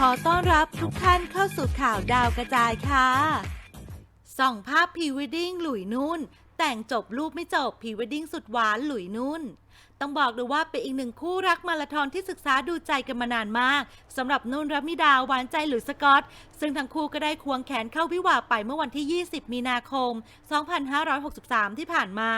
ขอต้อนรับทุกท่านเข้าสู่ข่าวดาวกระจายค่ะส่องภาพพรีวดดิ้งหลุยนุ่น แต่งจบรูปไม่จบพรีเวดดิ้งสุดหวานหลุยนุ่น ต้องบอกเลยว่าเป็นอีกหนึ่งคู่รักมาราธอนที่ศึกษาดูใจกันมานานมากสำหรับนุ่นรัมิดาหวานใจหลุยสกอต ซึ่งทั้งคู่ก็ได้ควงแขนเข้าวิวาห์ไปเมื่อวันที่ 20 มีนาคม 2563 ที่ผ่านมา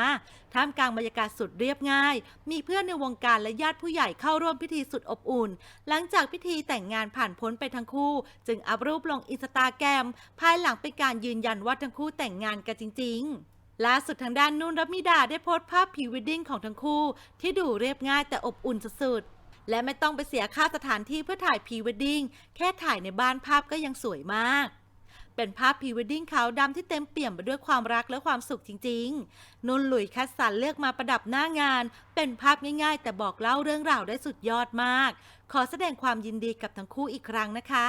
ท่ามกลางบรรยากาศสุดเรียบง่าย มีเพื่อนในวงการและญาติผู้ใหญ่เข้าร่วมพิธีสุดอบอุ่น หลังจากพิธีแต่งงานผ่านพ้นไปทั้งคู่ จึงอัพรูปลงอินสตาแกรมภายหลังเป็นการยืนยันว่าทั้งคู่แต่งงานกันจริง ๆ ล่าสุดทางด้านนุ่นรับมิดาได้โพสต์ภาพพรีเวดดิ้งของทั้งคู่ ที่ดูเรียบง่ายแต่อบอุ่นสุดๆ และไม่ต้องไปเสียค่าสถานที่เพื่อถ่ายพรีเวดดิ้งแค่ถ่ายในบ้านภาพก็ยังสวยมาก เป็นภาพพรีเวดดิ้งขาวดำที่เต็มเปี่ยมไปด้วยความรักและความสุขจริงๆ นุ่นหลุยคัดสรรเลือกมาประดับหน้างาน เป็นภาพง่ายๆ แต่บอกเล่าเรื่องราวได้สุดยอดมาก ขอแสดงความยินดีกับทั้งคู่อีกครั้งนะคะ